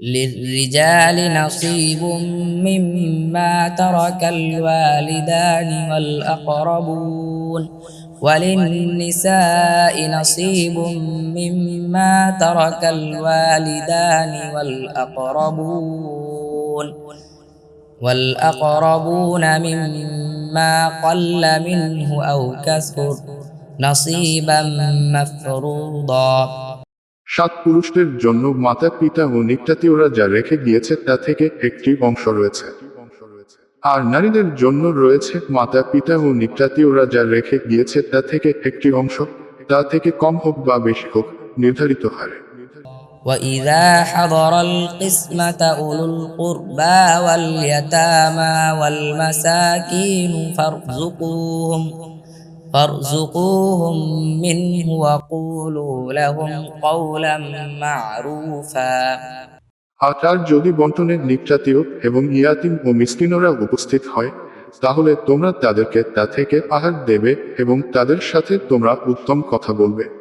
للرجال نصيب مما ترك الوالدان والأقربون وللنساء نصيب مما ترك الوالدان والأقربون والأقربون مما قل منه أو كثر نصيبا مفروضا সাত পুরুষদের জন্য মাতা পিতা ও নিকটাতীয়রা যা রেখে গিয়েছে তা থেকে একটি অংশ রয়েছে আর নারীদের জন্য রয়েছে মাতা পিতা ও নিকটাতীয়রা যা রেখে গিয়েছে তা থেকে একটি অংশ তা থেকে কম হোক বা বেশি হোক নির্ধারিত হারে وإذا حضر القسمة أولو القربى واليتامى والمساكين فارزقوهم فارزقوهم منه وقولوا لهم قولا معروفا আর তার যদি বন্টনের নিকটাতীয় এবং ইয়াতিম ও মিসকিনরা উপস্থিত হয় তাহলে তোমরা তাদেরকে তা থেকে আহার দেবে এবং তাদের সাথে তোমরা উত্তম কথা বলবে